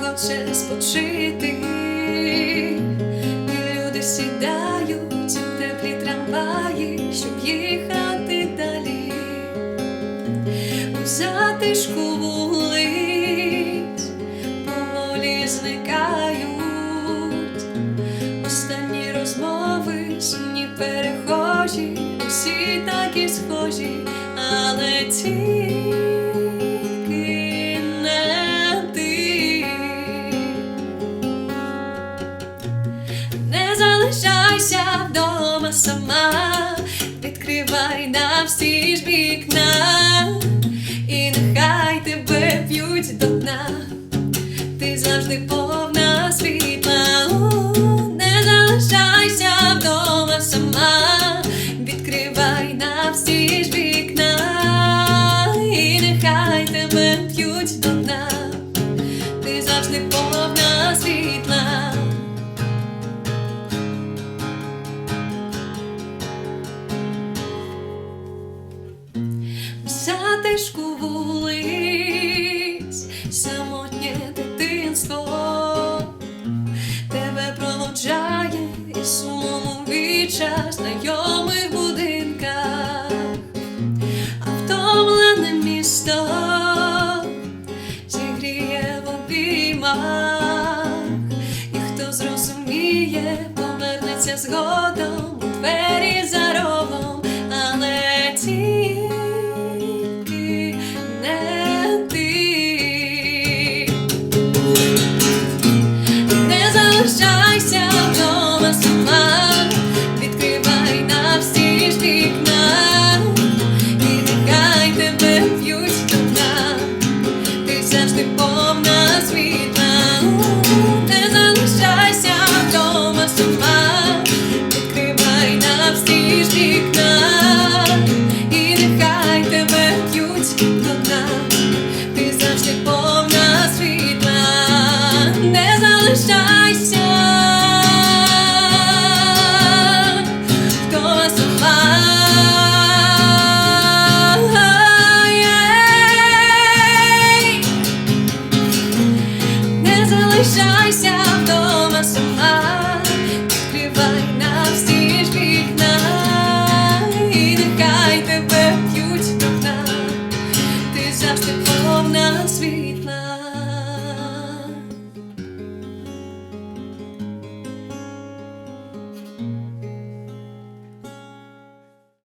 Хоче спочити, і люди сідають затишку вулиць поволі зникають. Останні розмови, сумні перехожі, усі такі схожі, але тільки не залишайся вдома сама, відкривай навстіж вікна, навстіж вікна, і нехай тебе п'ють до дна, ти завжди повна світла. В затишку вулиць, словах, і хто зрозуміє, повернеться згодом у двері за ровом, але ті, не ти не залишайся. ти завжди повна світла, не залишайся, хто сухає, не залишайся вдома сама. once we